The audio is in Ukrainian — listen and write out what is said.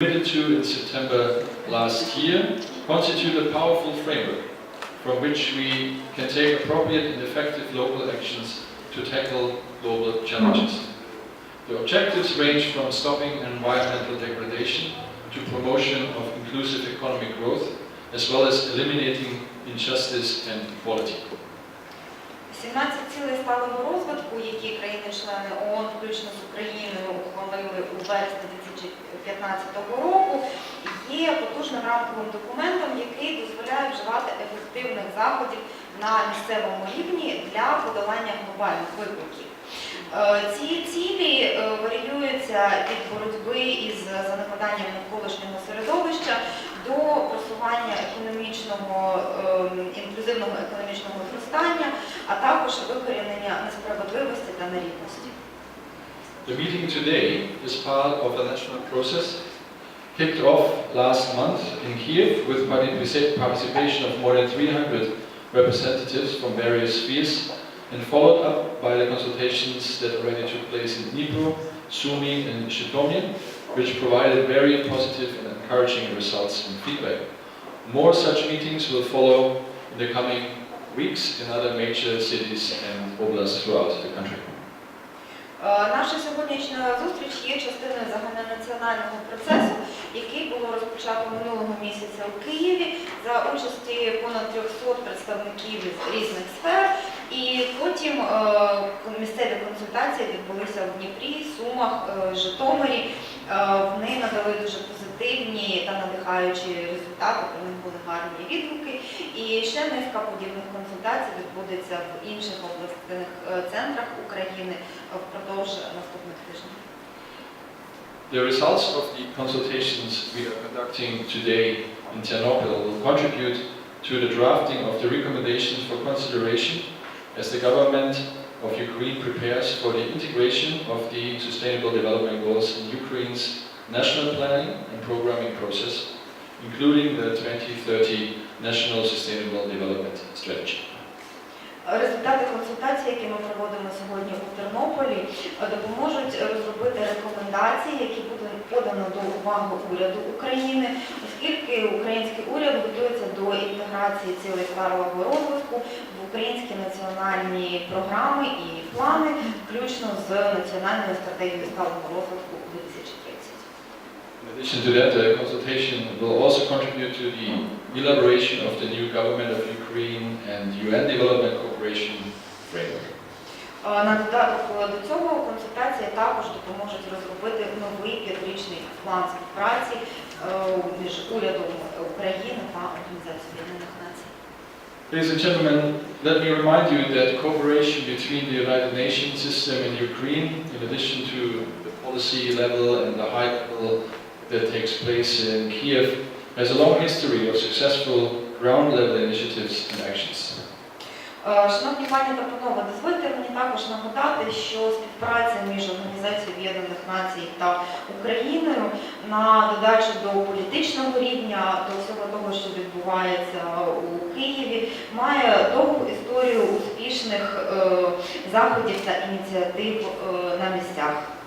committed to in September last year constitute a powerful framework from which we can take appropriate and effective local actions to tackle global challenges. The objectives range from stopping environmental degradation to promotion of inclusive economic growth, as well as eliminating injustice and equality. 17 цілей сталого розвитку, які країни-члени ООН, включно з Україною, ухвалили у вересні 2015 року, є потужним рамковим документом, який дозволяє вживати ефективних заходів на місцевому рівні для подолання глобальних викликів. Е, Ці цілі е, варіюються від боротьби із занепаданням навколишнього середовища до просування економічного ем, інклюзивного економічного а також викорінення несправедливості та нерівності. The meeting today is part of a national process kicked off last month in Kiev with partic- participation of more than 300 representatives from various spheres and followed up by the consultations that already took place in Dnipro, Sumy and Zhytomyr, which provided very positive and encouraging results and feedback. More such meetings will follow in the coming weeks in other major cities and oblasts throughout the country. Е, Наша сьогоднішня зустріч є частиною загальнонаціонального процесу, який було розпочато минулого місяця у Києві за участі понад 300 представників із різних сфер. І потім е, місцеві консультації відбулися в Дніпрі, Сумах, е, Житомирі. Е, Вони надали дуже позитивні та надихаючі результати, про них були гарні відгуки. І ще низка подібних консультацій відбудеться в інших обласних е, центрах України впродовж наступних тижнів. The results of the consultations we are conducting today in Ternopil will contribute to the drafting of the recommendations for consideration as the government of Ukraine prepares for the integration of the Sustainable Development Goals in Ukraine's national planning and programming process, including the 2030 National Sustainable Development Strategy. Результати консультацій, які ми проводимо сьогодні у Тернополі, е, допоможуть розробити рекомендації, які будуть подано до уваги уряду України, оскільки український уряд інтеграції цілей сталого розвитку в українські національні програми і плани, включно з національною стратегією сталого розвитку 2030. In addition to that, the consultation will also contribute to the elaboration of the new government of Ukraine and UN development cooperation framework. Е, На додаток до цього консультації також допоможуть розробити новий п'ятирічний план співпраці е, між урядом України та Організацією. Ladies and gentlemen, let me remind you that cooperation between the United Nations system and Ukraine, in addition to the policy level and the high level that takes place in Kiev, has a long history of successful ground level initiatives and actions. Е, Шановні пані та панове, дозвольте мені також нагадати, що співпраця між Організацією Об'єднаних Націй та Україною на додачу до політичного рівня, до всього того, що відбувається у Києві, має довгу історію успішних е, заходів та ініціатив е, на місцях.